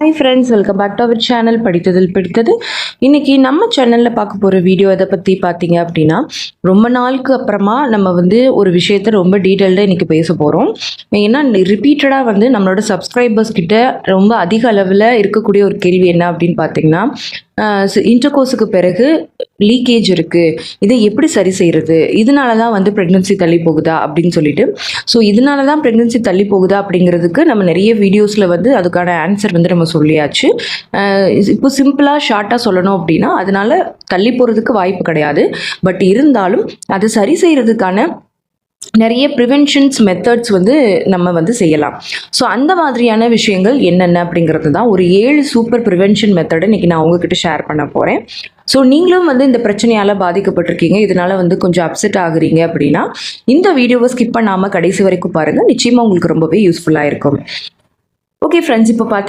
Hi friends welcome back to our channel படித்ததில் பிடித்தது. இன்றைக்கி நம்ம சேனலில் பார்க்க போகிற வீடியோ அதை பற்றி பார்த்தீங்க அப்படின்னா ரொம்ப நாளுக்கு அப்புறமா நம்ம வந்து ஒரு விஷயத்த ரொம்ப டீட்டெயில்டாக இன்றைக்கி பேச போகிறோம் ஏன்னா ரிப்பீட்டடாக வந்து நம்மளோட சப்ஸ்கிரைபர்ஸ் கிட்ட ரொம்ப அதிக அளவில் இருக்கக்கூடிய ஒரு கேள்வி என்ன அப்படின்னு பார்த்தீங்கன்னா இன்டர்கோர்ஸுக்கு பிறகு லீக்கேஜ் இருக்குது இதை எப்படி சரி செய்கிறது இதனால தான் வந்து ப்ரெக்னென்சி தள்ளி போகுதா அப்படின்னு சொல்லிட்டு. ஸோ இதனால தான் ப்ரெக்னன்சி தள்ளி போகுதா அப்படிங்கிறதுக்கு நம்ம நிறைய வீடியோஸில் வந்து அதுக்கான ஆன்சர் வந்து நம்ம சொல்லியாச்சு. இப்போ சிம்பிளாக ஷார்ட்டாக சொல்லணும் அப்படின்னா அதனால தள்ளி போகிறதுக்கு வாய்ப்பு கிடையாது. பட் இருந்தாலும் அதை சரி செய்கிறதுக்கான நிறைய ப்ரிவென்ஷன்ஸ் மெத்தட்ஸ் வந்து நம்ம வந்து செய்யலாம். ஸோ அந்த மாதிரியான விஷயங்கள் என்னென்ன அப்படிங்கிறது தான் ஒரு ஏழு சூப்பர் ப்ரிவென்ஷன் மெத்தடை இன்றைக்கி நான் உங்ககிட்ட ஷேர் பண்ண போகிறேன் ஸோ நீங்களும் வந்து இந்த பிரச்சனையால் பாதிக்கப்பட்டிருக்கீங்க இதனால் வந்து கொஞ்சம் அப்செட் ஆகுறீங்க அப்படின்னா இந்த வீடியோவை ஸ்கிப் பண்ணாமல் கடைசி வரைக்கும் பாருங்கள் நிச்சயமாக உங்களுக்கு ரொம்பவே யூஸ்ஃபுல்லாக இருக்கும். ஓகே ஃப்ரெண்ட்ஸ் இப்போ பார்த்தீங்க